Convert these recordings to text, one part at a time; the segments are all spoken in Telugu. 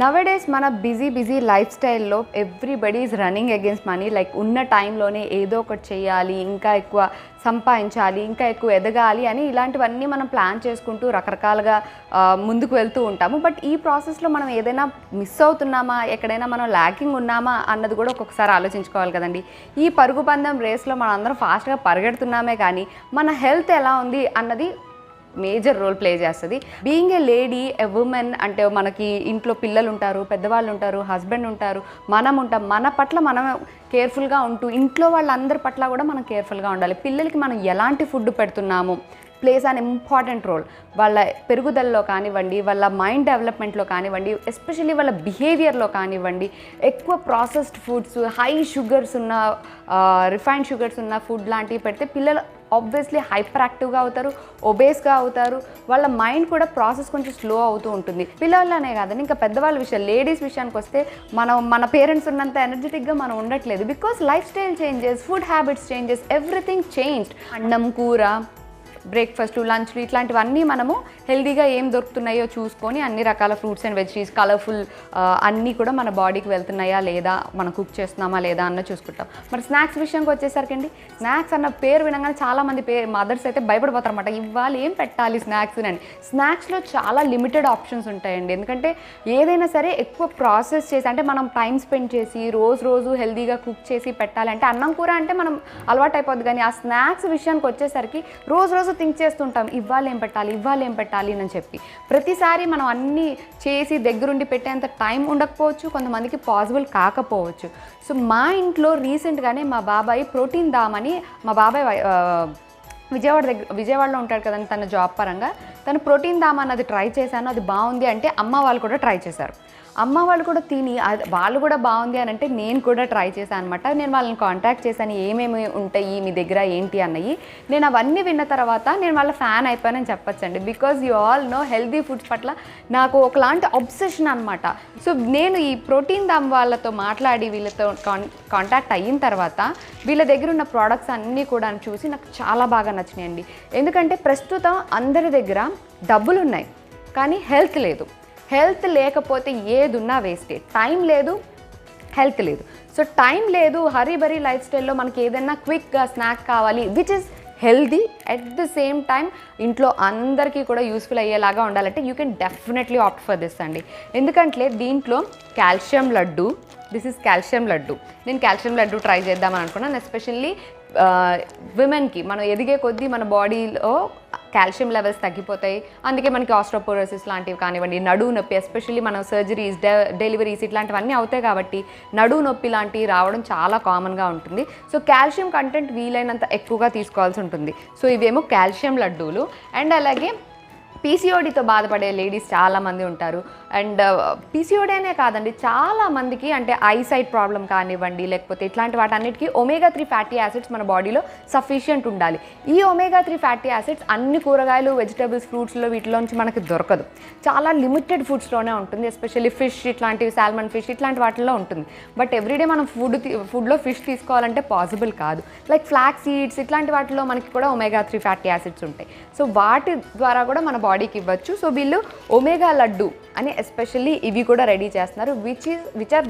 నవడేస్ మన బిజీ బిజీ లైఫ్ స్టైల్లో everybody is running against money like ఉన్న టైంలోనే ఏదో ఒకటి చేయాలి ఇంకా ఎక్కువ సంపాదించాలి ఇంకా ఎక్కువ ఎదగాలి అని ఇలాంటివన్నీ మనం ప్లాన్ చేసుకుంటూ రకరకాలుగా ముందుకు వెళ్తూ ఉంటాము. బట్ ఈ ప్రాసెస్లో మనం ఏదైనా మిస్ అవుతున్నామా ఎక్కడైనా మనం ల్యాకింగ్ ఉన్నామా అన్నది కూడా ఒక్కొక్కసారి ఆలోచించుకోవాలి కదండి. ఈ పరుగు పందెం రేస్లో మనం అందరం ఫాస్ట్గా పరిగెడుతున్నామే కానీ మన హెల్త్ ఎలా ఉంది అన్నది మేజర్ రోల్ ప్లే చేస్తుంది. Being a lady a woman అంటే మనకి ఇంట్లో పిల్లలు ఉంటారు పెద్దవాళ్ళు ఉంటారు హస్బెండ్ ఉంటారు మనం ఉంటాం మన పట్ల మనం కేర్ఫుల్గా ఉంటూ ఇంట్లో వాళ్ళందరి పట్ల కూడా మనం కేర్ఫుల్గా ఉండాలి. పిల్లలకి మనం ఎలాంటి ఫుడ్ పెడుతున్నాము? ప్లేస్ అన్ ఇంపార్టెంట్ రోల్ వాళ్ళ పెరుగుదలలో కానివ్వండి వాళ్ళ మైండ్ డెవలప్మెంట్లో కానివ్వండి ఎస్పెషల్లీ వాళ్ళ బిహేవియర్లో కానివ్వండి ఎక్కువ ప్రాసెస్డ్ ఫుడ్స్ హై షుగర్స్ ఉన్న రిఫైన్డ్ షుగర్స్ ఉన్న ఫుడ్ లాంటివి పెడితే పిల్లలు ఆబ్వియస్లీ హైపర్ యాక్టివ్గా అవుతారు ఒబేస్గా అవుతారు. వాళ్ళ మైండ్ కూడా ప్రాసెస్ కొంచెం స్లో అవుతూ ఉంటుంది. పిల్లలనే కాదని ఇంకా పెద్దవాళ్ళ విషయం లేడీస్ విషయానికి వస్తే మనం మన పేరెంట్స్ ఉన్నంత ఎనర్జెటిక్గా మనం ఉండట్లేదు. Because life style changes food habits changes everything change అన్నం కూర బ్రేక్ఫాస్ట్లు లంచ్లు ఇట్లాంటివన్నీ మనము హెల్దీగా ఏం దొరుకుతున్నాయో చూసుకొని అన్ని రకాల ఫ్రూట్స్ అండ్ వెజిటరీస్ కలర్ఫుల్ అన్నీ కూడా మన బాడీకి వెళ్తున్నాయా లేదా మనం కుక్ చేస్తున్నామా లేదా అన్న చూసుకుంటాం. మరి స్నాక్స్ విషయానికి వచ్చేసరికి అండి స్నాక్స్ అన్న పేరు వినగానే చాలామంది పే మదర్స్ అయితే భయపడిపోతారనమాట ఇవాళ ఏం పెట్టాలి స్నాక్స్ అని. స్నాక్స్లో చాలా లిమిటెడ్ ఆప్షన్స్ ఉంటాయండి. ఎందుకంటే ఏదైనా సరే ఎక్కువ ప్రాసెస్ చేసి అంటే మనం టైం స్పెండ్ చేసి రోజు రోజు హెల్దీగా కుక్ చేసి పెట్టాలంటే అన్నం కూర అంటే మనం అలవాటు అయిపోద్ది కానీ ఆ స్నాక్స్ విషయానికి వచ్చేసరికి రోజు రోజు థింక్ చేస్తుంటాం ఇవ్వాలేం ఏం పెట్టాలి ఇవాళ ఏం పెట్టాలి అని చెప్పి. ప్రతిసారి మనం అన్నీ చేసి దగ్గరుండి పెట్టేంత టైం ఉండకపోవచ్చు కొంతమందికి పాసిబుల్ కాకపోవచ్చు. సో మా ఇంట్లో రీసెంట్గానే మా బాబాయ్ ప్రోటీన్ దామని మా బాబాయ్ విజయవాడ దగ్గర విజయవాడలో ఉంటాడు కదండి తన జాబ్ పరంగా తను ప్రోటీన్ దామా అన్నది ట్రై చేశాను అది బాగుంది అంటే అమ్మ వాళ్ళు కూడా ట్రై చేశారు. అమ్మ వాళ్ళు కూడా తిని అది- వాళ్ళు కూడా బాగుంది అని అంటే నేను కూడా ట్రై చేశాను అనమాట నేను వాళ్ళని కాంటాక్ట్ చేశాను ఏమేమి ఉంటాయి మీ దగ్గర ఏంటి అన్నవి నేను అవన్నీ విన్న తర్వాత నేను వాళ్ళ ఫ్యాన్ అయిపోయానని చెప్పచ్చండి. Because you all know healthy foods పట్ల నాకు ఒకలాంటి అబ్సెషన్ అనమాట సో నేను ఈ ప్రోటీన్ దామ్ వాళ్ళతో మాట్లాడి వీళ్ళతో కాన్ కాంటాక్ట్ అయిన తర్వాత వీళ్ళ దగ్గర ఉన్న ప్రోడక్ట్స్ అన్నీ కూడా చూసి నాకు చాలా బాగా నచ్చినాయండి. ఎందుకంటే ప్రస్తుతం అందరి దగ్గర డబ్బులు ఉన్నాయి కానీ హెల్త్ లేదు. హెల్త్ లేకపోతే ఏది ఉన్నా వేస్టే. టైం లేదు హెల్త్ లేదు. సో టైం లేదు హరీ బరీ లైఫ్ స్టైల్లో మనకి ఏదైనా క్విక్గా స్నాక్ కావాలి which is healthy at the same time ఇంట్లో అందరికీ కూడా యూస్ఫుల్ అయ్యేలాగా ఉండాలంటే you can definitely opt for this అండి. ఎందుకంటే దీంట్లో calcium laddu this is calcium laddu. నేను కాల్షియం లడ్డు ట్రై చేద్దామని అనుకున్నాను ఎస్పెషల్లీ విమెన్కి మనం ఎదిగే కొద్దీ మన బాడీలో కాల్షియం లెవెల్స్ తగ్గిపోతాయి. అందుకే మనకి ఆస్ట్రోపోరోసిస్ లాంటివి కానివ్వండి నడువు నొప్పి ఎస్పెషల్లీ మనం సర్జరీస్ డె డెలివరీస్ ఇట్లాంటివన్నీ అవుతాయి కాబట్టి నడువు నొప్పి లాంటివి రావడం చాలా కామన్గా ఉంటుంది. సో కాల్షియం కంటెంట్ వీలైనంత ఎక్కువగా తీసుకోవాల్సి ఉంటుంది. సో ఇవేమో కాల్షియం లడ్డూలు అండ్ అలాగే పీసీఓడితో బాధపడే లేడీస్ చాలామంది ఉంటారు. అండ్ పీసీఓడి అనే కాదండి చాలా మందికి అంటే ఐసైట్ ప్రాబ్లం కానివ్వండి లేకపోతే ఇట్లాంటి వాటన్నిటికీ ఒమేగా త్రీ ఫ్యాటీ యాసిడ్స్ మన బాడీలో సఫిషియంట్ ఉండాలి. ఈ ఒమేగా త్రీ ఫ్యాటీ యాసిడ్స్ అన్ని కూరగాయలు వెజిటబుల్స్ ఫ్రూట్స్లో వీటిలోంచి మనకి దొరకదు. చాలా లిమిటెడ్ ఫుడ్స్లోనే ఉంటుంది ఎస్పెషల్లీ ఫిష్ ఇట్లాంటివి సాల్మన్ ఫిష్ ఇట్లాంటి వాటిల్లో ఉంటుంది. బట్ ఎవ్రీడే మనం ఫుడ్ ఫుడ్లో ఫిష్ తీసుకోవాలంటే పాసిబుల్ కాదు. లైక్ ఫ్లాక్ సీడ్స్ ఇట్లాంటి వాటిలో మనకి కూడా ఒమేగా త్రీ ఫ్యాటీ యాసిడ్స్ ఉంటాయి. సో వాటి ద్వారా కూడా మన బాడీ బాడీకి ఇవ్వచ్చు. సో వీళ్ళు ఒమేగా లడ్డు అని ఎస్పెషల్లీ ఇవి కూడా రెడీ చేస్తున్నారు which is which are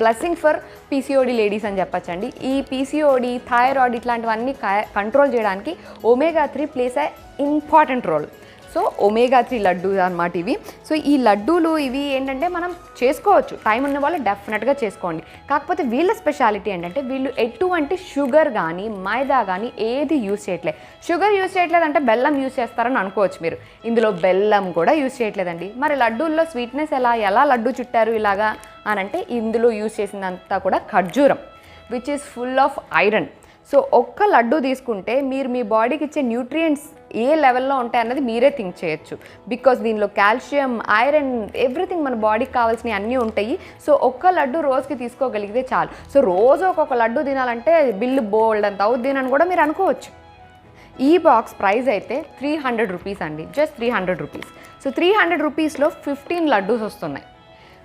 blessing for PCOD ladies అని చెప్పచ్చండి. ఈ పీసీఓడి థైరాయిడ్ ఇట్లాంటివన్నీ కంట్రోల్ చేయడానికి omega three plays a important role so omega three laddu అనమాట ఇవి. సో ఈ లడ్డూలు ఇవి ఏంటంటే మనం చేసుకోవచ్చు. టైం ఉన్న వాళ్ళు డెఫినెట్గా చేసుకోండి. కాకపోతే వీళ్ళ స్పెషాలిటీ ఏంటంటే వీళ్ళు ఎటువంటి షుగర్ కానీ మైదా కానీ ఏది యూస్ చేయట్లేదు షుగర్ యూస్ చేయట్లేదు అంటే బెల్లం యూస్ చేస్తారని అనుకోవచ్చు మీరు. ఇందులో బెల్లం కూడా యూస్ చేయట్లేదండి. మరి లడ్డూల్లో స్వీట్నెస్ ఎలా ఎలా లడ్డు చుట్టారు ఇలాగా అని అంటే ఇందులో యూస్ చేసిందంతా కూడా ఖర్జూరం which is full of iron so ఒక్క లడ్డు తీసుకుంటే మీరు మీ బాడీకి ఇచ్చే న్యూట్రియంట్స్ ఏ లెవెల్లో ఉంటాయి అన్నది మీరే థింక్ చేయొచ్చు. బికాస్ దీనిలో కాల్షియం ఐరన్ ఎవ్రీథింగ్ మన బాడీకి కావాల్సినవి అన్నీ ఉంటాయి. సో ఒక్క లడ్డు రోజుకి తీసుకోగలిగితే చాలు. సో రోజు ఒక్కొక్క లడ్డు తినాలంటే బిల్లు బోల్డ్ అంత అవుద్ది అని కూడా మీరు అనుకోవచ్చు. ఈ బాక్స్ ప్రైస్ అయితే త్రీ హండ్రెడ్ రూపీస్ అండి. Just three hundred rupees so three hundred రూపీస్లో ఫిఫ్టీన్ లడ్డూస్ వస్తున్నాయి.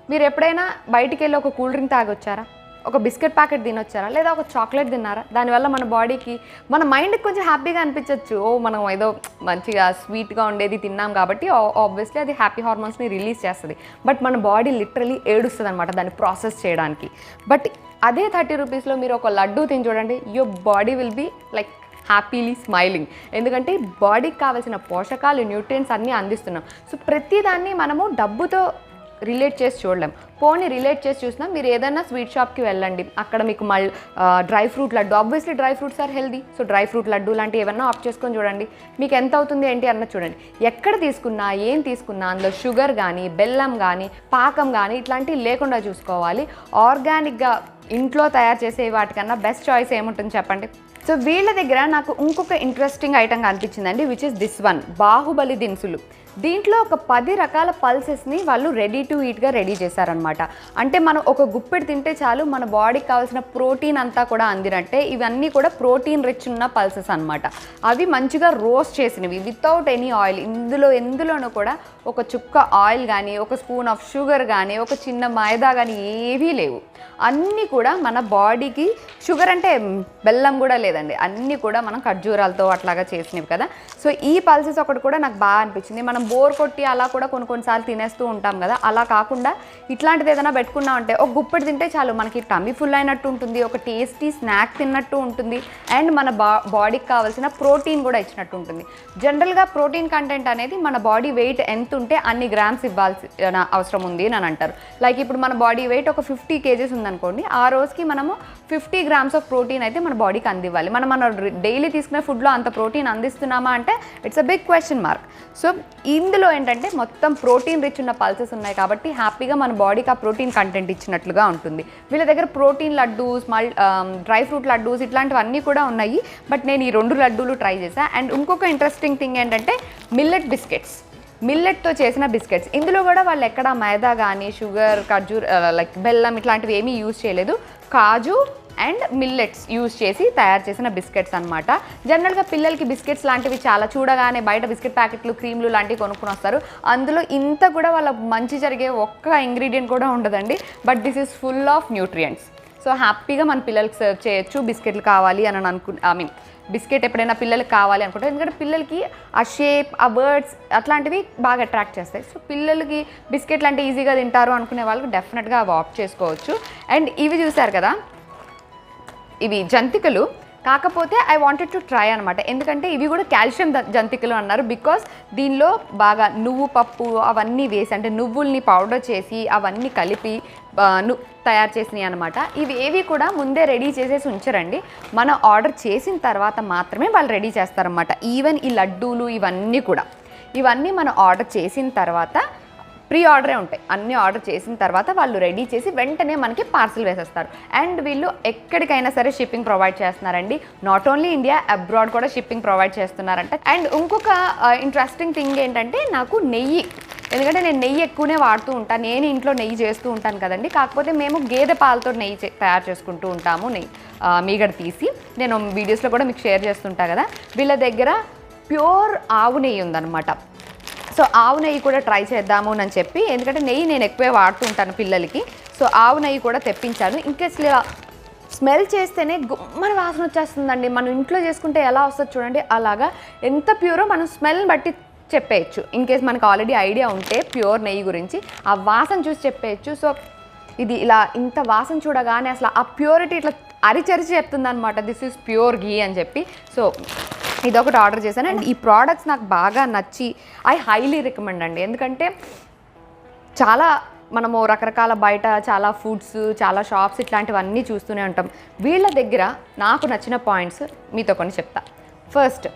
మీరు ఎప్పుడైనా బయటికి వెళ్ళి ఒక కూల్ డ్రింక్ తాగొచ్చారా? ఒక బిస్కెట్ ప్యాకెట్ తినొచ్చారా? లేదా ఒక చాక్లెట్ తిన్నారా? దానివల్ల మన బాడీకి మన మైండ్కి కొంచెం హ్యాపీగా అనిపించవచ్చు ఓ మనం ఏదో మంచిగా స్వీట్గా ఉండేది తిన్నాం కాబట్టి ఆబ్వియస్లీ అది హ్యాపీ హార్మోన్స్ని రిలీజ్ చేస్తుంది. బట్ మన బాడీ లిటరలీ ఏడుస్తుంది అనమాట దాన్ని ప్రాసెస్ చేయడానికి. బట్ అదే థర్టీ రూపీస్లో మీరు ఒక లడ్డు తిని చూడండి your body will be like happily smiling. ఎందుకంటే బాడీకి కావాల్సిన పోషకాలు న్యూట్రియంట్స్ అన్నీ అందిస్తున్నాం. సో ప్రతిదాన్ని మనము డబ్బుతో రిలేట్ చేసి చూడలేం. పోనీ రిలేట్ చేసి చూసినా మీరు ఏదైనా స్వీట్ షాప్కి వెళ్ళండి. అక్కడ మీకు మళ్ళీ dry fruit laddu. Obviously dry fruits are healthy. So dry fruit laddu లాంటివి ఏమన్నా ఆఫ్ చేసుకొని చూడండి. మీకు ఎంత అవుతుంది ఏంటి అన్నది చూడండి. ఎక్కడ తీసుకున్నా ఏం తీసుకున్నా అందులో షుగర్ కానీ బెల్లం కానీ పాకం కానీ ఇట్లాంటివి లేకుండా చూసుకోవాలి. ఆర్గానిక్గా ఇంట్లో తయారు చేసే వాటికన్నా బెస్ట్ చాయిస్ ఏముంటుంది చెప్పండి? సో వీళ్ళ దగ్గర నాకు ఇంకొక ఇంట్రెస్టింగ్ ఐటమ్ కనిపించిందండి which is this one Baahubali దినుసులు. దీంట్లో ఒక పది రకాల పల్సెస్ని వాళ్ళు రెడీ టు ఈట్గా రెడీ చేశారనమాట అంటే మనం ఒక గుప్పెడు తింటే చాలు మన బాడీకి కావాల్సిన ప్రోటీన్ అంతా కూడా అందినట్టే ఇవన్నీ కూడా ప్రోటీన్ రిచ్ ఉన్న పల్సెస్ అనమాట అవి మంచిగా రోస్ట్ చేసినవి వితౌట్ ఎనీ ఆయిల్ ఇందులో ఎందులోనూ కూడా ఒక చుక్క ఆయిల్ కానీ ఒక స్పూన్ ఆఫ్ షుగర్ కానీ ఒక చిన్న మైదా కానీ ఏవీ లేవు. అన్నీ కూడా మన బాడీకి షుగర్ అంటే బెల్లం కూడా లేదండి. అన్నీ కూడా మనం ఖర్జూరాలతో అట్లాగా చేసినవి కదా. సో ఈ పల్సెస్ ఒకటి కూడా నాకు బాగా అనిపించింది. మనం బోర్ కొట్టి అలా కూడా కొన్ని కొన్నిసార్లు తినేస్తూ ఉంటాం కదా. అలా కాకుండా ఇట్లాంటిది ఏదైనా పెట్టుకున్నాం అంటే ఒక గుప్పెడు తింటే చాలు మనకి టమ్మీ ఫుల్ అయినట్టు ఉంటుంది ఒక టేస్టీ స్నాక్ తిన్నట్టు ఉంటుంది అండ్ మన బా బాడీకి కావాల్సిన ప్రోటీన్ కూడా ఇచ్చినట్టు ఉంటుంది. జనరల్గా ప్రోటీన్ కంటెంట్ అనేది మన బాడీ వెయిట్ ఎంత ఉంటే అన్ని గ్రామ్స్ ఇవ్వాల్సి అవసరం ఉంది అని అంటారు. లైక్ ఇప్పుడు మన బాడీ వెయిట్ ఒక ఫిఫ్టీ కేజీస్ ఉందనుకోండి ఆ రోజుకి మనము ఫిఫ్టీ గ్రామ్స్ ఆఫ్ ప్రోటీన్ అయితే మన బాడీకి అందివ్వాలి. మనం మన డైలీ తీసుకునే ఫుడ్లో అంత ప్రోటీన్ అందిస్తున్నామా అంటే it's a big question mark so ఇందులో ఏంటంటే మొత్తం ప్రోటీన్ రిచ్ ఉన్న పల్సెస్ ఉన్నాయి కాబట్టి హ్యాపీగా మన బాడీకి ఆ ప్రోటీన్ కంటెంట్ ఇచ్చినట్లుగా ఉంటుంది. వీళ్ళ దగ్గర ప్రోటీన్ లడ్డూస్ మల్ డ్రై ఫ్రూట్ లడ్డూస్ ఇట్లాంటివన్నీ కూడా ఉన్నాయి. బట్ నేను ఈ రెండు లడ్డూలు ట్రై చేశాను అండ్ ఇంకొక ఇంట్రెస్టింగ్ థింగ్ ఏంటంటే మిల్లెట్ బిస్కెట్స్ మిల్లెట్తో చేసిన బిస్కెట్స్ ఇందులో కూడా వాళ్ళు ఎక్కడ మైదా కానీ షుగర్ ఖర్జూర్ లైక్ బెల్లం ఇట్లాంటివి ఏమీ యూజ్ చేయలేదు. కాజు అండ్ మిల్లెట్స్ యూజ్ చేసి తయారు చేసిన బిస్కెట్స్ అనమాట జనరల్గా పిల్లలకి బిస్కెట్స్ లాంటివి చాలా చూడగానే బయట బిస్కెట్ ప్యాకెట్లు క్రీమ్లు లాంటివి కొనుక్కుని వస్తారు. అందులో ఇంత కూడా వాళ్ళ మంచి జరిగే ఒక్క ఇంగ్రీడియంట్ కూడా ఉండదండి. But this is full of nutrients so హ్యాపీగా మన పిల్లలకి సర్వ్ చేయొచ్చు బిస్కెట్లు కావాలి అని అనుకు ఐ మీన్ బిస్కెట్ ఎప్పుడైనా పిల్లలకి కావాలి అనుకుంటే ఎందుకంటే పిల్లలకి ఆ షేప్ ఆ వర్డ్స్ అట్లాంటివి బాగా అట్రాక్ట్ చేస్తాయి. సో పిల్లలకి బిస్కెట్లు అంటే ఈజీగా తింటారు అనుకునే వాళ్ళకి డెఫినెట్గా అవి ఆప్ట్ చేసుకోవచ్చు. అండ్ ఇవి చూసారు కదా ఇవి జంతికలు. కాకపోతే ఐ వాంటెడ్ టు ట్రై అనమాట ఎందుకంటే ఇవి కూడా కాల్షియం జంతికలు అన్నారు బికాస్ దీనిలో బాగా నువ్వు పప్పు అవన్నీ వేసి అంటే నువ్వుల్ని పౌడర్ చేసి అవన్నీ కలిపి తయారు చేసినాయి అనమాట ఇవి ఏవి కూడా ముందే రెడీ చేసేసి ఉంచరండి. మనం ఆర్డర్ చేసిన తర్వాత మాత్రమే వాళ్ళు రెడీ చేస్తారనమాట ఈవెన్ ఈ లడ్డూలు ఇవన్నీ కూడా. ఇవన్నీ మనం ఆర్డర్ చేసిన తర్వాత ప్రీ ఆర్డరే ఉంటాయి. అన్నీ ఆర్డర్ చేసిన తర్వాత వాళ్ళు రెడీ చేసి వెంటనే మనకి పార్సిల్ వేసేస్తారు. అండ్ వీళ్ళు ఎక్కడికైనా సరే షిప్పింగ్ ప్రొవైడ్ చేస్తున్నారండి. నాట్ ఓన్లీ ఇండియా అబ్రాడ్ కూడా షిప్పింగ్ ప్రొవైడ్ చేస్తున్నారంట. అండ్ ఇంకొక ఇంట్రెస్టింగ్ థింగ్ ఏంటంటే నాకు నెయ్యి ఎందుకంటే నేను నెయ్యి ఎక్కువనే వాడుతూ ఉంటాను నేను ఇంట్లో నెయ్యి చేస్తూ ఉంటాను కదండి. కాకపోతే మేము గేదె పాలతో నెయ్యి చే- తయారు చేసుకుంటూ ఉంటాము నెయ్యి మీగడ తీసి. నేను వీడియోస్లో కూడా మీకు షేర్ చేస్తుంటా కదా. వీళ్ళ దగ్గర ప్యూర్ ఆవు నెయ్యి ఉందన్నమాట. సో ఆవు నెయ్యి కూడా ట్రై చేద్దాము అని చెప్పి ఎందుకంటే నెయ్యి నేను ఎక్కువే వాడుతూ ఉంటాను పిల్లలకి. సో ఆవు నెయ్యి కూడా తెప్పించాను. ఇంకా అసలు స్మెల్ చేస్తేనే గుమ్మన వాసన వచ్చేస్తుందండి. మనం ఇంట్లో చేసుకుంటే ఎలా వస్తుంది చూడండి. అలాగా ఎంత ప్యూరో మనం స్మెల్ బట్టి చెప్పేయచ్చు. ఇన్ కేస్ మనకు ఆల్రెడీ ఐడియా ఉంటే ప్యూర్ నెయ్యి గురించి ఆ వాసన చూసి చెప్పేయచ్చు. సో ఇది ఇలా ఇంత వాసన చూడగానే అసలు ఆ ప్యూరిటీ ఇట్లా అరిచరిచి చెప్తుంది అనమాట దిస్ ఈజ్ ప్యూర్ ఘీ అని చెప్పి. సో ఇదొకటి ఆర్డర్ చేశాను. అండ్ ఈ ప్రోడక్ట్స్ నాకు బాగా నచ్చి ఐ హైలీ రికమెండ్ అండి. ఎందుకంటే చాలా మనము రకరకాల బయట చాలా ఫుడ్స్ చాలా షాప్స్ ఇట్లాంటివన్నీ చూస్తూనే ఉంటాం. వీళ్ళ దగ్గర నాకు నచ్చిన పాయింట్స్ మీతో కొన్ని చెప్తా. ఫస్ట్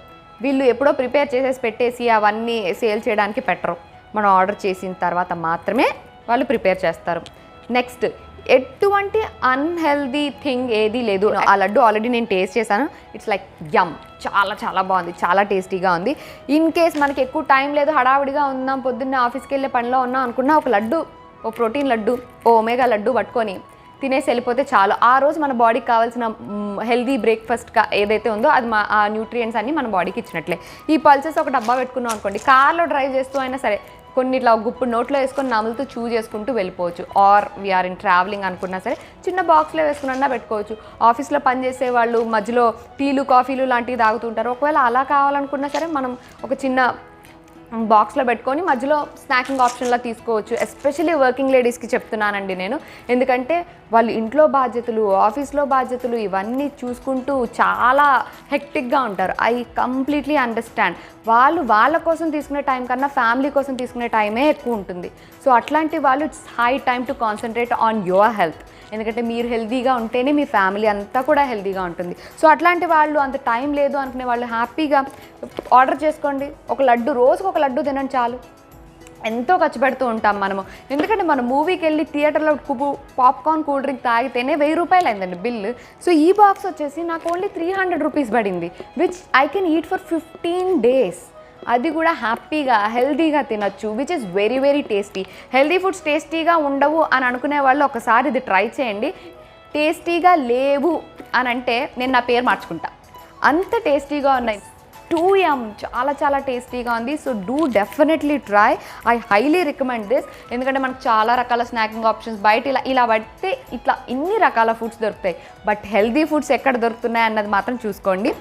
వీళ్ళు ఎప్పుడో ప్రిపేర్ చేసేసి పెట్టేసి అవన్నీ సేల్ చేయడానికి పెట్టరు. మనం ఆర్డర్ చేసిన తర్వాత మాత్రమే వాళ్ళు ప్రిపేర్ చేస్తారు. నెక్స్ట్ ఎటువంటి అన్హెల్దీ థింగ్ ఏది లేదు. ఆ లడ్డు ఆల్రెడీ నేను టేస్ట్ చేశాను. ఇట్స్ లైక్ యమ్ చాలా చాలా బాగుంది. చాలా టేస్టీగా ఉంది. ఇన్ కేస్ మనకి ఎక్కువ టైం లేదు హడావిడిగా ఉన్నాం పొద్దున్న ఆఫీస్కి వెళ్ళే పనిలో ఉన్నాం అనుకున్నా ఒక లడ్డు ఓ ప్రోటీన్ లడ్డు ఓ ఒమేగా లడ్డు పట్టుకొని తినేసి వెళ్ళిపోతే చాలు. ఆ రోజు మన బాడీకి కావాల్సిన హెల్దీ బ్రేక్ఫాస్ట్ ఏదైతే ఉందో అది మా ఆ న్యూట్రియంట్స్ అన్ని మన బాడీకి ఇచ్చినట్లే. ఈ పల్సెస్ ఒక డబ్బా పెట్టుకున్నాం అనుకోండి కార్లో డ్రైవ్ చేస్తూ అయినా సరే కొన్ని ఇట్లా గుప్పుడు నోట్లో వేసుకొని నములుతూ చూ చేసుకుంటూ వెళ్ళిపోవచ్చు. ఆర్ వీఆర్ ఇన్ ట్రావెలింగ్ అనుకున్నా సరే చిన్న బాక్స్లో వేసుకున్నా పెట్టుకోవచ్చు. ఆఫీస్లో పనిచేసే వాళ్ళు మధ్యలో టీలు కాఫీలు లాంటివి తాగుతుంటారు ఒకవేళ అలా కావాలనుకున్నా సరే మనం ఒక చిన్న బాక్స్లో పెట్టుకొని మధ్యలో స్నాకింగ్ ఆప్షన్లా తీసుకోవచ్చు. ఎస్పెషలీ వర్కింగ్ లేడీస్కి చెప్తున్నానండి నేను. ఎందుకంటే వాళ్ళు ఇంట్లో బాధ్యతలు ఆఫీస్లో బాధ్యతలు ఇవన్నీ చూసుకుంటూ చాలా హెక్టిక్గా ఉంటారు. I completely understand. వాళ్ళు వాళ్ళ కోసం తీసుకునే టైం కన్నా ఫ్యామిలీ కోసం తీసుకునే టైమే ఎక్కువ ఉంటుంది. సో అట్లాంటి వాళ్ళు it's high time to concentrate on your health. ఎందుకంటే మీరు హెల్తీగా ఉంటేనే మీ ఫ్యామిలీ అంతా కూడా హెల్తీగా ఉంటుంది. సో అట్లాంటి వాళ్ళు అంత టైం లేదు అనుకునే వాళ్ళు హ్యాపీగా ఆర్డర్ చేసుకోండి. ఒక లడ్డు రోజుకు ఒక లడ్డు తినండి చాలు. ఎంతో ఖర్చు పెడుతూ ఉంటాం మనము. ఎందుకంటే మనం మూవీకి వెళ్ళి థియేటర్లో కుపు పాప్కార్న్ కూల్ డ్రింక్ తాగితేనే వెయ్యి రూపాయలు అయిందండి బిల్లు సో ఈ బాక్స్ వచ్చేసి నాకు ఓన్లీ త్రీ హండ్రెడ్ రూపీస్ పడింది which I can eat for fifteen days అది కూడా హ్యాపీగా హెల్తీగా తినచ్చు which is very very tasty healthy foods టేస్టీగా ఉండవు అని అనుకునే వాళ్ళు ఒకసారి ఇది ట్రై చేయండి. టేస్టీగా లేవు అని అంటే నేను నా పేరు మార్చుకుంటా. అంత టేస్టీగా ఉన్నాయి. టూ యమ్ చాలా చాలా టేస్టీగా ఉంది. So do definitely try I highly recommend this ఎందుకంటే మనకు చాలా రకాల స్నాకింగ్ ఆప్షన్స్ బయట ఇలా ఇలా పడితే ఇట్లా ఇన్ని రకాల ఫుడ్స్ దొరుకుతాయి. బట్ హెల్దీ ఫుడ్స్ ఎక్కడ దొరుకుతున్నాయి అన్నది మాత్రం చూసుకోండి.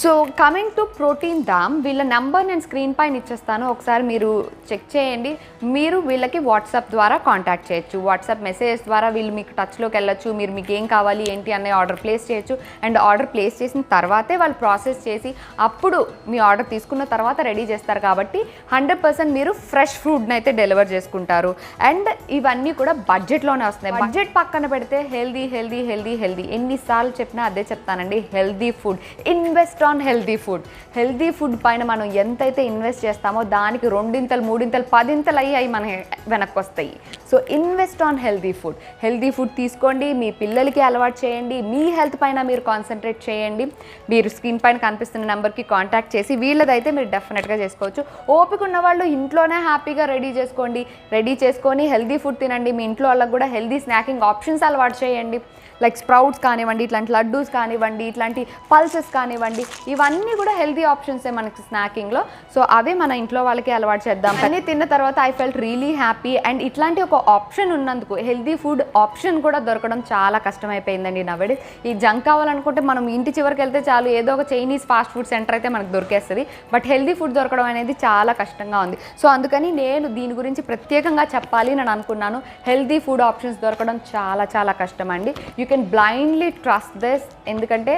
సో కమింగ్ టు ప్రోటీన్ దామ్ వీళ్ళ నెంబర్ నేను స్క్రీన్ పైన ఇచ్చేస్తాను. ఒకసారి మీరు చెక్ చేయండి. మీరు వీళ్ళకి వాట్సాప్ ద్వారా కాంటాక్ట్ చేయొచ్చు. వాట్సాప్ మెసేజ్ ద్వారా వీళ్ళు మీకు టచ్లోకి వెళ్ళొచ్చు. మీరు మీకు ఏం కావాలి ఏంటి అనే ఆర్డర్ ప్లేస్ చేయొచ్చు. అండ్ ఆర్డర్ ప్లేస్ చేసిన తర్వాతే వాళ్ళు ప్రాసెస్ చేసి అప్పుడు మీ ఆర్డర్ తీసుకున్న తర్వాత రెడీ చేస్తారు కాబట్టి హండ్రెడ్ పర్సెంట్ మీరు ఫ్రెష్ ఫుడ్ని అయితే డెలివర్ చేసుకుంటారు. అండ్ ఇవన్నీ కూడా బడ్జెట్లోనే వస్తున్నాయి. బడ్జెట్ పక్కన పెడితే హెల్దీ హెల్దీ హెల్దీ హెల్దీ ఎన్నిసార్లు చెప్పినా అదే చెప్తానండి. Healthy food invest on healthy food healthy food పైన మనం ఎంతైతే ఇన్వెస్ట్ చేస్తామో దానికి రెండింతలు మూడింతలు పదింతలు అయ్యి అవి మన వెనక్కి వస్తాయి so invest on healthy food healthy food తీసుకోండి మీ పిల్లలకి అలవాటు చేయండి మీ హెల్త్ పైన మీరు కాన్సన్ట్రేట్ చేయండి. మీరు స్క్రీన్ పైన కనిపిస్తున్న నెంబర్కి కాంటాక్ట్ చేసి వీళ్ళదైతే మీరు డెఫినెట్గా చేసుకోవచ్చు. ఓపిక ఉన్న వాళ్ళు ఇంట్లోనే హ్యాపీగా రెడీ చేసుకోండి. రెడీ చేసుకొని హెల్దీ ఫుడ్ తినండి. మీ ఇంట్లో వాళ్ళకి కూడా హెల్దీ స్నాకింగ్ ఆప్షన్స్ అలవాటు చేయండి. లైక్ స్ప్రౌట్స్ కానివ్వండి ఇట్లాంటి లడ్డూస్ కానివ్వండి ఇట్లాంటి పల్సెస్ కానివ్వండి ఇవన్నీ కూడా హెల్దీ ఆప్షన్సే మనకి స్నాకింగ్లో సో అవే మన ఇంట్లో వాళ్ళకి అలవాటు చేద్దాం. అన్నీ తిన్న తర్వాత I felt really happy and ఇట్లాంటి ఒక ఆప్షన్ ఉన్నందుకు హెల్దీ ఫుడ్ ఆప్షన్ కూడా దొరకడం చాలా కష్టమైపోయిందండి నవ్వడి ఈ జంక్ కావాలనుకుంటే మనం ఇంటి చివరికి వెళ్తే చాలు ఏదో ఒక చైనీస్ ఫాస్ట్ ఫుడ్ సెంటర్ అయితే మనకు దొరికేస్తుంది. బట్ హెల్దీ ఫుడ్ దొరకడం అనేది చాలా కష్టంగా ఉంది. సో అందుకని నేను దీని గురించి ప్రత్యేకంగా చెప్పాలి నేను అనుకున్నాను. హెల్దీ ఫుడ్ ఆప్షన్స్ దొరకడం చాలా చాలా కష్టం అండి. You can blindly trust this ఎందుకంటే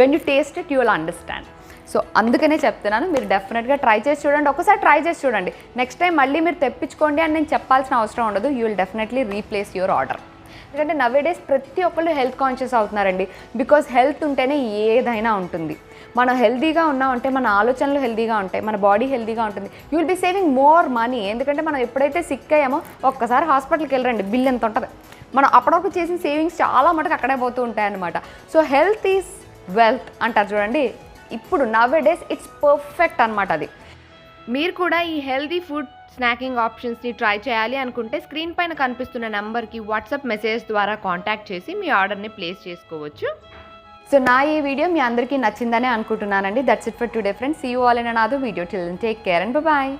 when you taste it you will understand so అందుకనే చెప్తున్నాను మీరు డెఫినెట్గా ట్రై చేసి చూడండి ఒకసారి ట్రై చేసి చూడండి. నెక్స్ట్ టైం మళ్ళీ మీరు తెప్పించుకోండి అని నేను చెప్పాల్సిన అవసరం ఉండదు you will definitely replace your order ఎందుకంటే నవేడేస్ ప్రతి ఒక్కళ్ళు హెల్త్ కాన్షియస్ అవుతున్నారండి బికాస్ హెల్త్ ఉంటేనే ఏదైనా ఉంటుంది. మనం హెల్తీగా ఉన్నామంటే మన ఆలోచనలు హెల్దీగా ఉంటాయి మన బాడీ హెల్దీగా ఉంటుంది. You will be saving more money ఎందుకంటే మనం ఎప్పుడైతే సిక్ అయ్యామో ఒక్కసారి హాస్పిటల్కి వెళ్ళరండి బిల్ ఎంత ఉంటుంది? మనం అప్పటివరకు చేసిన సేవింగ్స్ చాలా మటుకు అక్కడే పోతూ ఉంటాయన్నమాట సో హెల్త్ ఈజ్ వెల్త్ అంటారు చూడండి. ఇప్పుడు నవ్ డేస్ ఇట్స్ పర్ఫెక్ట్ అనమాట అది. మీరు కూడా ఈ హెల్దీ ఫుడ్ స్నాకింగ్ ఆప్షన్స్ని ట్రై చేయాలి అనుకుంటే స్క్రీన్ పైన కనిపిస్తున్న నెంబర్కి వాట్సాప్ మెసేజ్ ద్వారా కాంటాక్ట్ చేసి మీ ఆర్డర్ని ప్లేస్ చేసుకోవచ్చు. సో నా ఈ వీడియో మీ అందరికీ నచ్చిందనే అనుకుంటున్నానండి. That's it for today friends see you all in another video till take care and bye